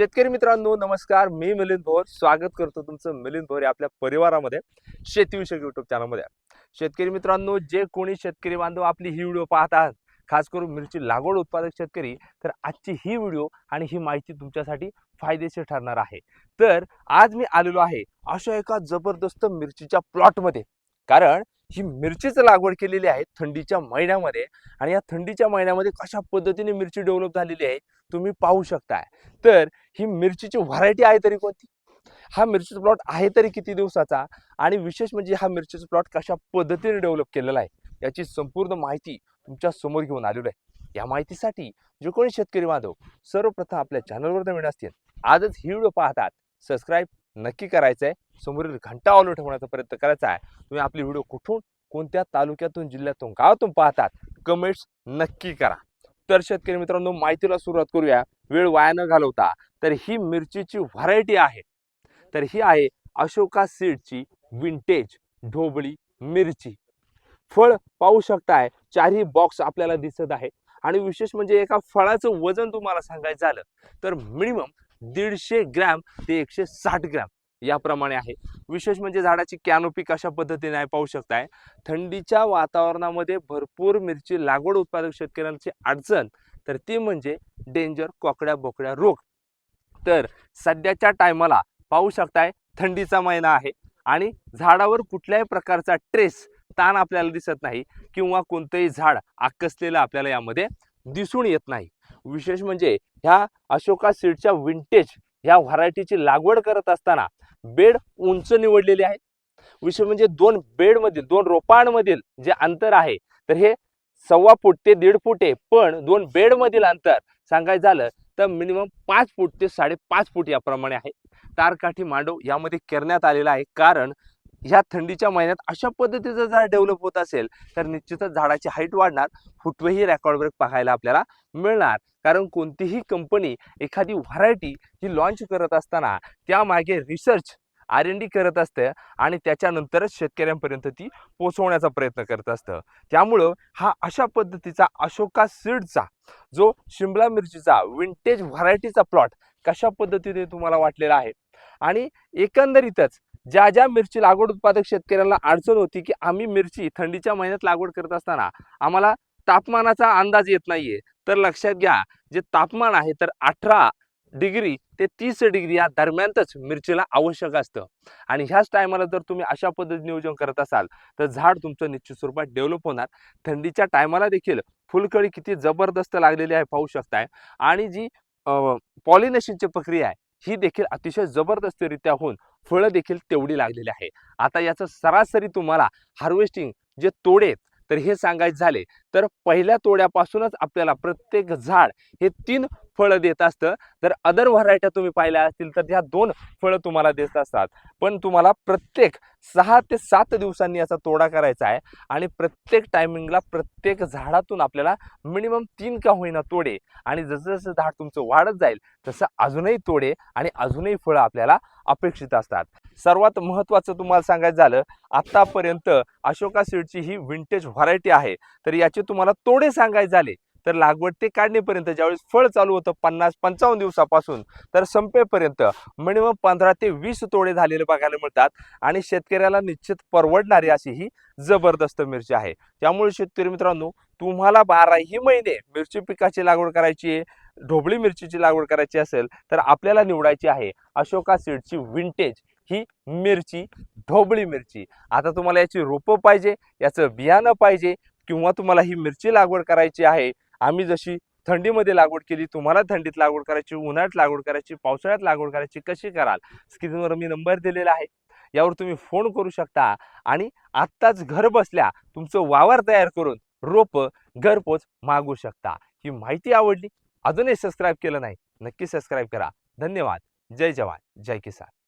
शेतकरी मित्रांनो नमस्कार. मी मिलिंद भोर. स्वागत करतो तुमचं मिलिंद भोर या आपल्या परिवारामध्ये शेतीविषयक युट्यूब चॅनलमध्ये शेतकरी मित्रांनो जे कोणी शेतकरी बांधव आपली ही व्हिडिओ पाहतात खास करून मिरची लागवड उत्पादक शेतकरी तर आजची ही व्हिडिओ आणि ही माहिती तुमच्यासाठी फायदेशीर ठरणार आहे. तर आज मी आलेलो आहे अशा एका जबरदस्त मिरचीच्या प्लॉटमध्ये कारण ही मिरचीच लागवड केलेली आहे थंडीच्या महिन्यामध्ये आणि या थंडीच्या महिन्यामध्ये कशा पद्धतीने मिरची डेव्हलप झालेली आहे तुम्ही पाहू शकताय. तर ही मिरचीची व्हरायटी आहे तरी कोणती? हा मिरचीचा प्लॉट आहे तरी किती दिवसाचा? आणि विशेष म्हणजे हा मिरचीचा प्लॉट कशा पद्धतीने डेव्हलप केलेला आहे याची संपूर्ण माहिती तुमच्यासमोर घेऊन आलेलो आहे. या माहितीसाठी जे कोणी शेतकरी बांधव सर्वप्रथम आपल्या चॅनलवर नवीन असतील आजच ही व्हिडिओ पाहतात. सबस्क्राईब नक्की करायचं आहे समोरील घंटा ऑलो ठेवण्याचा प्रयत्न करायचा आहे. तुम्ही आपली व्हिडिओ कुठून कोणत्या तालुक्यातून जिल्ह्यातून गावातून पाहतात कमेंट्स नक्की करा. तर शेतकरी मित्रांनो माहितीला सुरुवात करूया. वेळ वाया न घालवता तर ही मिरचीची व्हरायटी आहे. तर ही आहे अशोका सीडची विंटेज ढोबळी मिरची. फळ पाहू शकताय चारही बॉक्स आपल्याला दिसत आहे. आणि विशेष म्हणजे एका फळाचं वजन तुम्हाला सांगायचं झालं तर मिनिमम दीडशे ग्रॅम ते एकशे साठ ग्रॅम याप्रमाणे आहे. विशेष म्हणजे झाडाची कॅनोपी कशा पद्धतीने आहे पाहू शकताय. थंडीच्या वातावरणामध्ये भरपूर मिरची लागवड उत्पादक शेतकऱ्यांची अडचण तर ती म्हणजे डेंजर कोकड्या बोकड्या रोग. तर सध्याच्या टायमाला पाहू शकताय थंडीचा महिना आहे आणि झाडावर कुठल्याही प्रकारचा ट्रेस ताण आपल्याला दिसत नाही किंवा कोणतंही झाड आकसलेलं आपल्याला यामध्ये दिसून येत नाही. विशेष म्हणजे ह्या अशोका सीडच्या विंटेज ह्या व्हरायटीची लागवड करत असताना बेड उंच निवडलेले आहे विशेष म्हणजे दोन बेडमधील दोन रोपांमधील जे अंतर आहे तर हे सव्वा फूट ते दीड फूट आहे. पण दोन बेडमधील अंतर सांगायचं झालं तर मिनिमम पाच फूट ते साडेपाच फूट याप्रमाणे आहे. तारकाठी मांडव यामध्ये करण्यात आलेला आहे. कारण ह्या थंडीच्या महिन्यात अशा पद्धतीचं झाड डेव्हलप होत असेल तर निश्चितच झाडाची हाईट वाढणार फुटवेही रेकॉर्ड ब्रेक पाहायला आपल्याला मिळणार. कारण कोणतीही कंपनी एखादी व्हरायटी ही लॉन्च करत असताना त्यामागे रिसर्च आर एन डी करत असतं आणि त्याच्यानंतरच शेतकऱ्यांपर्यंत ती पोचवण्याचा प्रयत्न करत असतं. त्यामुळं हा अशा पद्धतीचा अशोका सीडचा जो शिमला मिरचीचा विंटेज व्हरायटीचा प्लॉट कशा पद्धतीने तुम्हाला वाटलेला आहे? आणि एकंदरीतच ज्या ज्या मिरची लागवड उत्पादक शेतकऱ्यांना अडचण होती की आम्ही मिरची थंडीच्या महिन्यात लागवड करत असताना आम्हाला तापमानाचा अंदाज येत नाहीये. तर लक्षात घ्या जे तापमान आहे तर अठरा डिग्री ते तीस डिग्री या दरम्यानच मिरचीला आवश्यक असतं. आणि ह्याच टायमाला जर तुम्ही अशा पद्धतीने नियोजन करत असाल तर झाड तुमचं निश्चित स्वरूपात डेव्हलप होणार. थंडीच्या टायमाला देखील फुलकळी किती जबरदस्त लागलेली आहे पाहू शकताय. आणि जी पॉलिनेशनची प्रक्रिया आहे ही देखील अतिशय जबरदस्तरित्या होऊन फळं देखील तेवढी लागलेली आहे आता याचं सरासरी तुम्हाला हार्वेस्टिंग जे तोडे आहेत, तर हे सांगायचे झाले तर पहिल्या तोड्यापासूनच आपल्याला प्रत्येक झाड हे तीन फळं देत असतं. तर अदर व्हरायट्या तुम्ही पाहिल्या असतील तर ह्या दोन फळं तुम्हाला देत असतात. पण तुम्हाला प्रत्येक सहा ते सात दिवसांनी याचा तोडा करायचा आहे आणि प्रत्येक टायमिंगला प्रत्येक झाडातून आपल्याला मिनिमम तीन का होईना तोडे आणि जसं जसं झाड तुमचं वाढत जाईल तसं अजूनही तोडे आणि अजूनही फळं आपल्याला अपेक्षित असतात. सर्वात महत्त्वाचं तुम्हाला सांगायचं झालं आत्तापर्यंत अशोका सीडची ही विंटेज व्हरायटी आहे. तर याचे तुम्हाला तोडे सांगायचे झाले तर लागवड ते काढणीपर्यंत ज्यावेळेस फळ चालू होतं पन्नास पंचावन्न दिवसापासून तर संपेपर्यंत मिनिमम पंधरा ते वीस तोडे झालेले बघायला मिळतात. आणि शेतकऱ्याला निश्चित परवडणारी अशी ही जबरदस्त मिरची आहे. त्यामुळे शेतकरी मित्रांनो तुम्हाला बाराही महिने मिरची पिकाची लागवड करायची आहे ढोबळी मिरचीची लागवड करायची असेल तर आपल्याला निवडायची आहे अशोका सीडची विंटेज ही मिरची ढोबळी मिरची. आता तुम्हाला याची रोपं पाहिजे याचं बियाणं पाहिजे किंवा तुम्हाला ही मिरची लागवड करायची आहे. आम्ही जशी थंडीमध्ये लागवड केली तुम्हाला थंडीत लागवड करायची उन्हाळ्यात लागवड करायची पावसाळ्यात लागवड करायची कशी कराल? स्क्रीनवर मी नंबर दिलेला आहे. यावर तुम्ही फोन करू शकता आणि आत्ताच घर बसल्या तुमचं वावर तयार करून रोपं घरपोच मागू शकता. ही माहिती आवडली? अजूनही सबस्क्राईब केलं नाही? नक्की सबस्क्राईब करा. धन्यवाद. जय जवान. जय किसान.